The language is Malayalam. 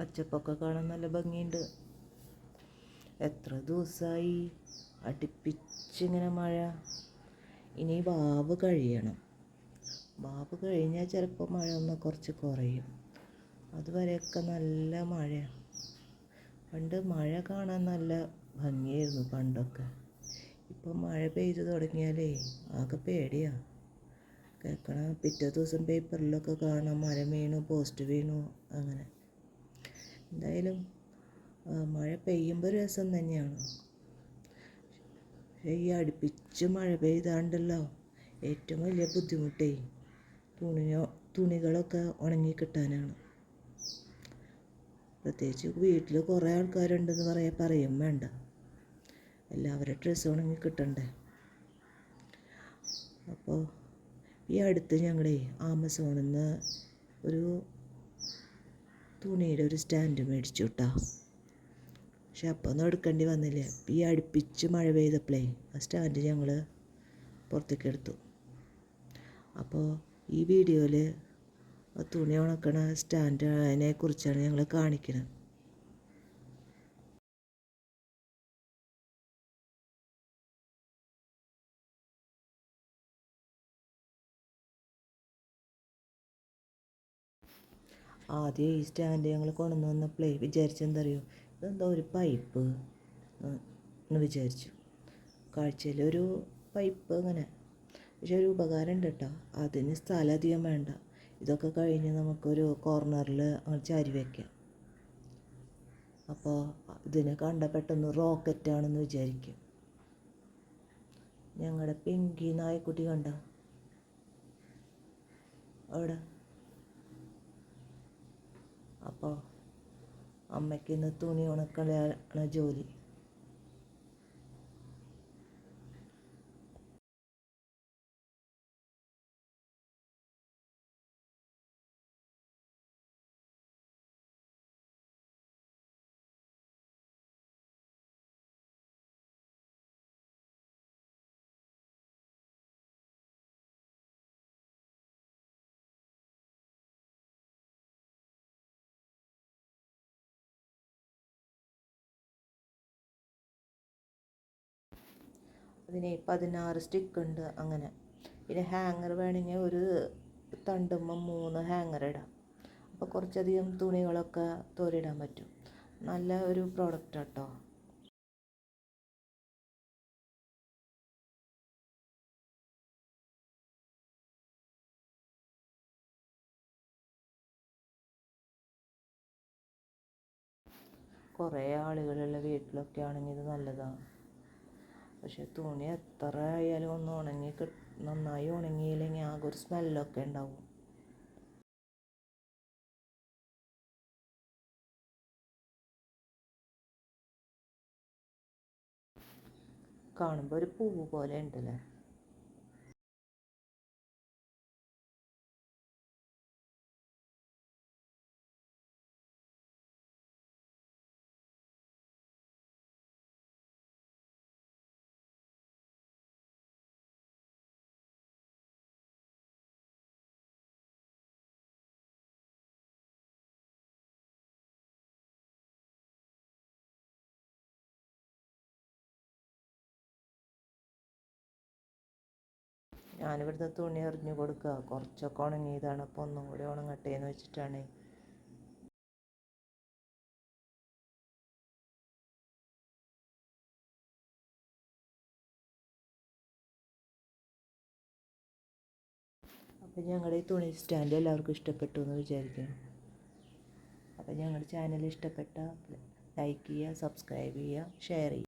പച്ചപ്പൊക്കെ കാണാൻ നല്ല ഭംഗിയുണ്ട്. എത്ര ദിവസമായി അടുപ്പിച്ചിങ്ങനെ മഴ. ഇനി വാവ് കഴിയണം. വാവ് കഴിഞ്ഞാൽ ചിലപ്പോൾ മഴ ഒന്ന് കുറച്ച് കുറയും. അതുവരെയൊക്കെ നല്ല മഴയാണ് പണ്ട് മഴ കാണാൻ നല്ല ഭംഗിയായിരുന്നു പണ്ടൊക്കെ. ഇപ്പം മഴ പെയ്തു തുടങ്ങിയാലേ ആകെ പേടിയാ. കേൾക്കണ പിറ്റേ ദിവസം പേപ്പറിലൊക്കെ കാണാം മരം വീണു പോസ്റ്റ് വീണു അങ്ങനെ. എന്തായാലും മഴ പെയ്യുമ്പോൾ രസം തന്നെയാണ്. ഈ അടുപ്പിച്ച് മഴ പെയ്താണ്ടല്ലോ ഏറ്റവും വലിയ ബുദ്ധിമുട്ടേ തുണിയോ തുണികളൊക്കെ ഉണങ്ങി കിട്ടാനാണ്. പ്രത്യേകിച്ച് വീട്ടിൽ കുറേ ആൾക്കാരുണ്ടെന്ന് പറയാൻ പറയും വേണ്ട. എല്ലാവരും ഡ്രസ്സ് ഉണങ്ങി കിട്ടണ്ടേ. അപ്പോൾ ഈ അടുത്ത് ഞങ്ങളുടെ ആമസോണിൽ നിന്ന് ഒരു തുണിയുടെ ഒരു സ്റ്റാൻഡ് മേടിച്ചു കേട്ടോ പക്ഷെ അപ്പം ഒന്നും എടുക്കേണ്ടി വന്നില്ല. ഈ അടുപ്പിച്ച് മഴ പെയ്തപ്പോഴേ ആ സ്റ്റാൻഡ് ഞങ്ങൾ പുറത്തേക്ക് എടുത്തു. അപ്പോൾ ഈ വീഡിയോയിൽ തുണി ഉണക്കണ സ്റ്റാൻഡ് അതിനെ കുറിച്ചാണ് ഞങ്ങൾ കാണിക്കുന്നത് ആദ്യം ഈ സ്റ്റാൻഡ് ഞങ്ങൾ കൊണ്ടുവന്ന് വന്നപ്പോഴേ വിചാരിച്ചെന്തറിയോ ഇതെന്താ ഒരു പൈപ്പ് എന്ന് വിചാരിച്ചു. കാഴ്ചയിൽ ഒരു പൈപ്പ് അങ്ങനെ പക്ഷെ ഒരു ഉപകാരം ഉണ്ട് കേട്ടോ. അതിന് സ്ഥലം അധികം വേണ്ട. ഇതൊക്കെ കഴിഞ്ഞ് നമുക്കൊരു കോർണറിൽ ചാരി വയ്ക്കാം അപ്പോൾ ഇതിനെ കണ്ട പെട്ടെന്ന് റോക്കറ്റാണെന്ന് വിചാരിക്കും. ഞങ്ങളുടെ പിങ്കി നായക്കുട്ടി കണ്ട? അവിടെ. അപ്പോൾ അമ്മയ്ക്ക് ഇന്ന് തുണി ഉണക്കലാണ് ജോലി. അതിന് പതിനാറ് സ്റ്റിക്ക് ഉണ്ട് അങ്ങനെ. പിന്നെ ഹാങ്ങർ വേണമെങ്കിൽ ഒരു തണ്ടുമ്പം മൂന്ന് ഹാങ്ങർ ഇടാം. അപ്പോൾ കുറച്ചധികം തുണികളൊക്കെ തോരിടാൻ പറ്റും. നല്ല ഒരു പ്രോഡക്റ്റ് കേട്ടോ കുറേ ആളുകളുള്ള വീട്ടിലൊക്കെ ആണെങ്കിൽ ഇത് നല്ലതാണ്. പക്ഷെ തുണി എത്ര ആയാലും ഒന്ന് ഉണങ്ങി നന്നായി ഉണങ്ങിയില്ലെങ്കിൽ ആകെ ഒരു സ്മെല്ലൊക്കെ ഉണ്ടാവും. കാണുമ്പോൾ ഒരു പൂവ് പോലെ ഉണ്ടല്ലേ? ഞാനിവിടുത്തെ തുണി എറിഞ്ഞു കൊടുക്കുക. കുറച്ചൊക്കെ ഉണങ്ങിയതാണ്. അപ്പോൾ ഒന്നും കൂടി ഉണങ്ങട്ടെ വെച്ചിട്ടാണ്. അപ്പോൾ ഞങ്ങളുടെ ഈ തുണി സ്റ്റാൻഡ് എല്ലാവർക്കും ഇഷ്ടപ്പെട്ടു എന്ന് വിചാരിക്കുന്നു. അപ്പോൾ ഞങ്ങളുടെ ചാനൽ ഇഷ്ടപ്പെട്ട ലൈക്ക് ചെയ്യുക സബ്സ്ക്രൈബ് ചെയ്യുക ഷെയർ ചെയ്യുക.